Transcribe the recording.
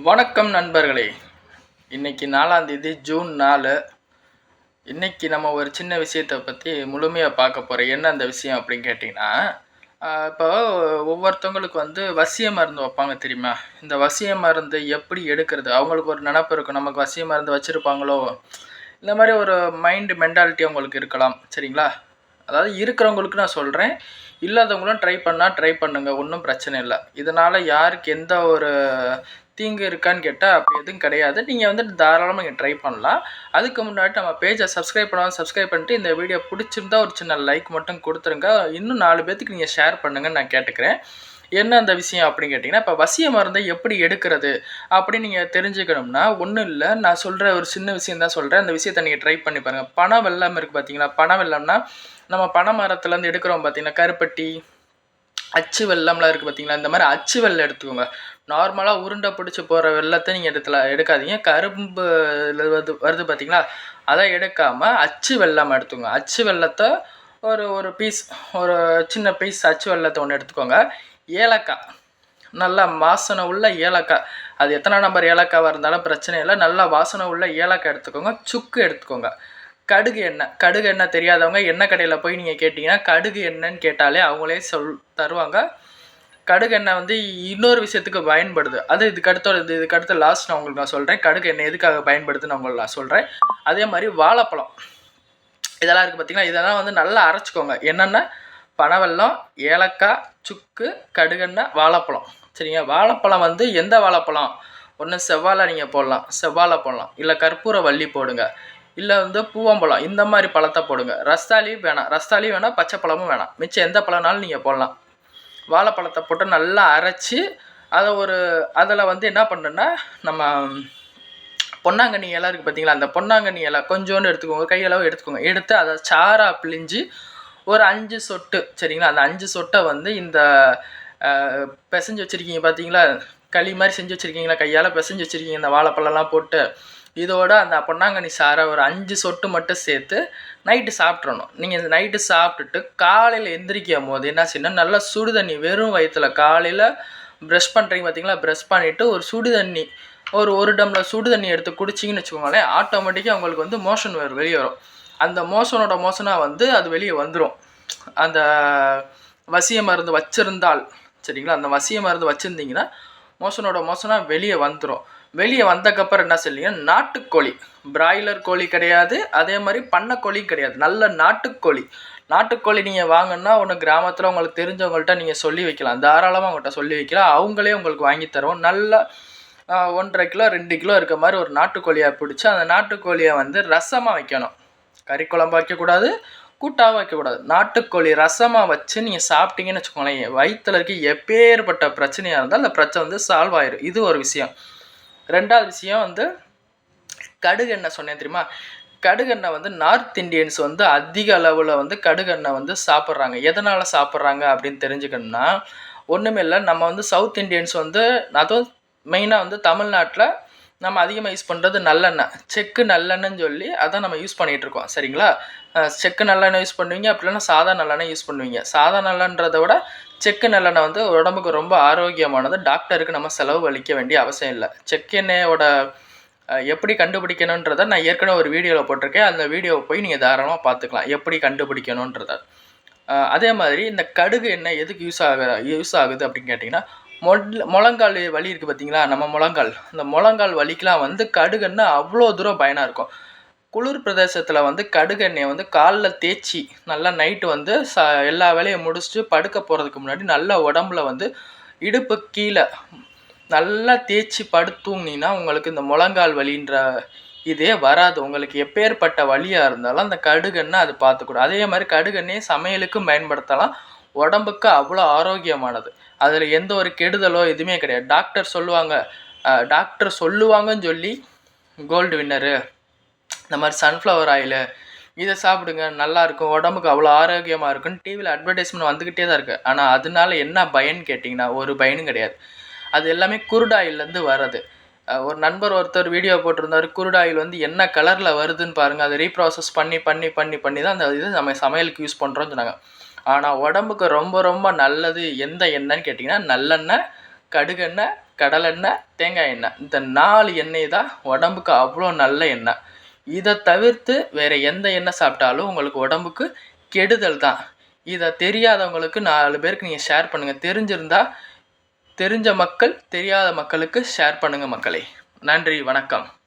வணக்கம் நண்பர்களே. இன்னைக்கு நாலாம் தேதி ஜூன் நாலு. இன்னைக்கு நம்ம ஒரு சின்ன விஷயத்தை பற்றி முழுமையாக பார்க்க போகிறோம் என்ன அந்த விஷயம் அப்படின்னு கேட்டிங்கன்னா இப்போ ஒவ்வொருத்தவங்களுக்கு வந்து வசிய மருந்து வைப்பாங்க தெரியுமா? இந்த வசிய மருந்து எப்படி எடுக்கிறது? அவங்களுக்கு ஒரு நினப்பு இருக்கும். நமக்கு வசிய மருந்து வச்சுருப்பாங்களோ? இந்த மாதிரி ஒரு மைண்டு மென்டாலிட்டி அவங்களுக்கு இருக்கலாம். சரிங்களா? அதாவது இருக்கிறவங்களுக்கு நான் சொல்கிறேன் இல்லாதவங்களும் ட்ரை பண்ணால் ட்ரை பண்ணுங்க. ஒன்றும் பிரச்சனை இல்லை. இதனால் யாருக்கு எந்த ஒரு தீங்கு இருக்கான்னு கேட்டால் அப்படி எதுவும் கிடையாது. நீங்கள் வந்துட்டு தாராளமாக நீங்கள் ட்ரை பண்ணலாம். அதுக்கு முன்னாடி நம்ம பேஜை சப்ஸ்கிரைப் பண்ணாமல் சப்ஸ்கிரைப் பண்ணிட்டு இந்த வீடியோ பிடிச்சிருந்தா ஒரு சின்ன லைக் மட்டும் கொடுத்துருங்க. இன்னும் நாலு பேர்த்துக்கு நீங்கள் ஷேர் பண்ணுங்கன்னு நான் கேட்டுக்கிறேன். என்ன அந்த விஷயம் அப்படின்னு கேட்டிங்கன்னா இப்போ வசிய மருந்தை எப்படி எடுக்கிறது அப்படின்னு நீங்கள் தெரிஞ்சுக்கணும்னா ஒன்றும் இல்லை. நான் சொல்கிற ஒரு சின்ன விஷயம் தான் சொல்கிறேன் அந்த விஷயத்தை நீங்கள் ட்ரை பண்ணி பாருங்கள் பனை வெள்ளம் இருக்குது பார்த்தீங்களா பனை வெள்ளம்னா நம்ம பனை மரத்துலேருந்து எடுக்கிறோம் பார்த்தீங்கன்னா கருப்பட்டி அச்சு வெள்ளம்லாம் இருக்குது பார்த்தீங்களா இந்த மாதிரி அச்சு வெள்ளம் எடுத்துக்கோங்க. நார்மலாக உருண்டை பிடிச்சி போகிற வெள்ளத்தை நீங்கள் எடுத்துல எடுக்காதீங்க. கரும்பு வருது வருது பார்த்தீங்களா அதை எடுக்காமல் அச்சு வெல்லம் எடுத்துக்கோங்க. அச்சு வெல்லத்தை ஒரு ஒரு பீஸ் ஒரு சின்ன பீஸ் அச்சு வெல்லத்தை ஒன்று எடுத்துக்கோங்க. ஏலக்காய். நல்லா வாசனை உள்ள ஏலக்காய். அது எத்தனை நம்பர் ஏலக்காவாக இருந்தாலும் பிரச்சனை இல்லை. நல்லா வாசனை உள்ள ஏலக்காய் எடுத்துக்கோங்க. சுக்கு எடுத்துக்கோங்க. கடுகு எண்ணெய். கடுகு எண்ணெய் தெரியாதவங்க எண்ணெய் கடையில் போய் நீங்கள் கேட்டிங்கன்னா கடுகு எண்ணெய்ன்னு கேட்டாலே அவங்களே சொல் தருவாங்க. கடுகு எண்ணெய் வந்து இன்னொரு விஷயத்துக்கு பயன்படுது. அது இதுக்கு அடுத்த இது இதுக்கு அடுத்த லாஸ்ட் நான் உங்களுக்கு நான் சொல்கிறேன் கடுகு எண்ணெய் எதுக்காக பயன்படுதுன்னு உங்களுக்கு நான் சொல்கிறேன் அதே மாதிரி வாழைப்பழம். இதெல்லாம் இருக்குது பார்த்திங்கன்னா இதெல்லாம் வந்து நல்லா அரைச்சிக்கோங்க. என்னென்ன? பனவெல்லம் ஏலக்காய் சுக்கு கடுகெண்ணெய் வாழைப்பழம். சரிங்க? வாழைப்பழம் வந்து எந்த வாழைப்பழம்? ஒன்று செவ்வாழை நீங்கள் போடலாம். செவ்வாழை போடலாம். இல்லை கற்பூர வள்ளி போடுங்க. இல்லை வந்து பூவம்பழம். இந்த மாதிரி பழத்தை போடுங்க. ரஸ்தாலி வேணாம். ரஸ்தாலி வேணாம் பச்சை பழமும் வேணாம். மிச்சம் எந்த பழம்னாலும் நீங்கள் போடலாம். வாழைப்பழத்தை போட்டு நல்லா அரைச்சி அதை ஒரு அதில் வந்து என்ன பண்ணுன்னா நம்ம பொன்னாங்கண்ணி இலை இருக்குது பார்த்தீங்களா அந்த பொன்னாங்கண்ணி இலை கொஞ்சோண்டு எடுத்துக்கோங்க. கையளவு எடுத்துக்கோங்க. எடுத்து அதை சாராக பிழிஞ்சு ஒரு அஞ்சு சொட்டு சரிங்களா? அந்த அஞ்சு சொட்டை வந்து இந்த பிசைஞ்சு வச்சுருக்கீங்க பார்த்தீங்களா களி மாதிரி செஞ்சு வச்சுருக்கீங்களா? கையால் பிசைஞ்சு வச்சுருக்கீங்க இந்த வாழைப்பழம்லாம் போட்டு. இதோட அந்த பொன்னாங்கண்ணி சாரை ஒரு அஞ்சு சொட்டு மட்டும் சேர்த்து நைட்டு சாப்பிட்றணும் நீங்கள் இந்த நைட்டு சாப்பிட்டுட்டு காலையில் எந்திரிக்கும் போது என்ன செய்யணும்? நல்லா சுடு தண்ணி வெறும் வயிற்றில் காலையில் ப்ரஷ் பண்ணுறீங்க பார்த்தீங்களா ப்ரஷ் பண்ணிவிட்டு ஒரு சுடு தண்ணி ஒரு ஒரு டம்ளர் சுடு தண்ணி எடுத்து குடிச்சிங்கன்னு வச்சுக்கோங்களேன் ஆட்டோமேட்டிக்காக உங்களுக்கு வந்து மோஷன் வரும் வெளியே வரும். அந்த மோஷனோட மோஷனாக வந்து அது வெளியே வந்துடும் அந்த வசிய மருந்து வச்சிருந்தால் சரிங்களா? அந்த வசிய மருந்து வச்சுருந்தீங்கன்னா மோசனோட மோசனாக வெளியே வந்துடும் வெளியே வந்தக்கப்புறம் என்ன சொல்லிங்கன்னா நாட்டுக்கோழி. பிராய்லர் கோழி கிடையாது அதே மாதிரி பண்ணைக்கோழியும் கிடையாது. நல்ல நாட்டுக்கோழி. நாட்டுக்கோழி நீங்கள் வாங்கினா ஒன்று கிராமத்தில் உங்களுக்கு தெரிஞ்சவங்கள்ட்ட நீங்கள் சொல்லி வைக்கலாம். தாராளமாக அவங்கள்ட்ட சொல்லி வைக்கலாம். அவங்களே உங்களுக்கு வாங்கி தருவோம். நல்ல ஒன்றரை கிலோ ரெண்டு கிலோ இருக்க மாதிரி ஒரு நாட்டுக்கோழியை பிடிச்சி அந்த நாட்டுக்கோழியை வந்து ரசமாக வைக்கணும். கறி குழம்பு வைக்கக்கூடாது கூட்டாக வைக்கக்கூடாது. நாட்டுக்கோழி ரசமாக வச்சு நீங்கள் சாப்பிட்டீங்கன்னு வச்சுக்கோங்களேன் வயிற்றுல இருக்க எப்பேற்பட்ட பிரச்சனையாக இருந்தால் அந்த பிரச்சனை வந்து சால்வ் ஆயிரும். இது ஒரு விஷயம். ரெண்டாவது விஷயம் வந்து கடுகெண்ணெய் சொன்னேன் தெரியுமா? கடுகெண்ணெய் வந்து நார்த் இண்டியன்ஸ் வந்து அதிக அளவில் வந்து கடுகெண்ணெய் வந்து சாப்பிட்றாங்க. எதனால் சாப்பிட்றாங்க அப்படின்னு தெரிஞ்சுக்கணும்னா ஒன்றுமே இல்லை. நம்ம வந்து சவுத் இண்டியன்ஸ் வந்து அதுவும் மெயினாக வந்து தமிழ்நாட்டில் நம்ம அதிகமாக யூஸ் பண்ணுறது நல்லெண்ணெய். செக்கு நல்லெண்ணெய்ன்னு சொல்லி அதான் நம்ம யூஸ் பண்ணிகிட்டு இருக்கோம். சரிங்களா? செக்கு நல்லெண்ணெய் யூஸ் பண்ணுவீங்க அப்படி இல்லைன்னா சாதா நல்லெண்ணெய் யூஸ் பண்ணுவீங்க. சாதா நல்லென்றதை விட செக்கு நல்லெண்ணெய் வந்து உடம்புக்கு ரொம்ப ஆரோக்கியமானது. டாக்டருக்கு நம்ம செலவு அளிக்க வேண்டிய அவசியம் இல்லை. செக்கெண்ணெயோட எப்படி கண்டுபிடிக்கணுன்றதை நான் ஏற்கனவே ஒரு வீடியோவில் போட்டிருக்கேன். அந்த வீடியோவை போய் நீங்கள் தாராளமாக பார்த்துக்கலாம். எப்படி கண்டுபிடிக்கணுன்றத. அதே மாதிரி இந்த கடுகு எண்ணெய் எதுக்கு யூஸ் ஆக யூஸ் ஆகுது அப்படின்னு கேட்டிங்கன்னா மொட்ல முழங்கால் வலி இருக்குது பார்த்தீங்களா நம்ம முழங்கால். இந்த முழங்கால் வலிக்கெலாம் வந்து கடுகெண்ணெய் அவ்வளோ தூரம் பயனாக இருக்கும். குளிர் பிரதேசத்தில் வந்து கடுகெண்ணெயை வந்து காலில் தேய்ச்சி நல்லா நைட்டு வந்து ச எல்லா வேலையும் முடிச்சுட்டு படுக்க போகிறதுக்கு முன்னாடி நல்லா உடம்புல வந்து இடுப்பு கீழே நல்லா தேய்ச்சி படுத்தூங்கினீங்கன்னா உங்களுக்கு இந்த முழங்கால் வலின்ற இதே வராது. உங்களுக்கு எப்பேற்பட்ட வலியாக இருந்தாலும் அந்த கடுகெண்ணை அது பார்த்துக்கூடும் அதே மாதிரி கடுகெண்ணெயை சமையலுக்கும் பயன்படுத்தலாம். உடம்புக்கு அவ்வளோ ஆரோக்கியமானது. அதில் எந்த ஒரு கெடுதலோ எதுவுமே கிடையாது. டாக்டர் சொல்லுவாங்க டாக்டர் சொல்லுவாங்கன்னு சொல்லி கோல்டு வின்னரு இந்த மாதிரி சன்ஃப்ளவர் ஆயிலு இதை சாப்பிடுங்க நல்லாயிருக்கும் உடம்புக்கு அவ்வளோ ஆரோக்கியமாக இருக்குன்னு டிவியில் அட்வர்டைஸ்மெண்ட் வந்துக்கிட்டே தான் இருக்குது ஆனால் அதனால என்ன பயன்னு கேட்டிங்கன்னா ஒரு பயனும் கிடையாது. அது எல்லாமே குருடாயிலேருந்து வர்றது. ஒரு நண்பர் ஒருத்தர் வீடியோ போட்டிருந்தாரு குருடாயில் வந்து என்ன கலரில் வருதுன்னு பாருங்கள் அதை ரீப்ராசஸ் பண்ணி பண்ணி பண்ணி பண்ணி தான் அந்த இது நம்ம சமையலுக்கு யூஸ் பண்ணுறோன்னு சொன்னாங்க. ஆனால் உடம்புக்கு ரொம்ப ரொம்ப நல்லது எந்த எண்ணெய்ன்னு கேட்டிங்கன்னா நல்லெண்ணெய் கடுகெண்ணெய் கடலெண்ணெய் தேங்காய் எண்ணெய். இந்த நாலு எண்ணெய் தான் உடம்புக்கு அவ்வளோ நல்ல எண்ணெய். இதை தவிர்த்து வேறு எந்த எண்ணெய் சாப்பிட்டாலும் உங்களுக்கு உடம்புக்கு கெடுதல் தான். இதை தெரியாதவங்களுக்கு நாலு பேருக்கு நீங்கள் ஷேர் பண்ணுங்கள் தெரிஞ்சிருந்தால் தெரிஞ்ச மக்கள் தெரியாத மக்களுக்கு ஷேர் பண்ணுங்கள் மக்களே. நன்றி வணக்கம்.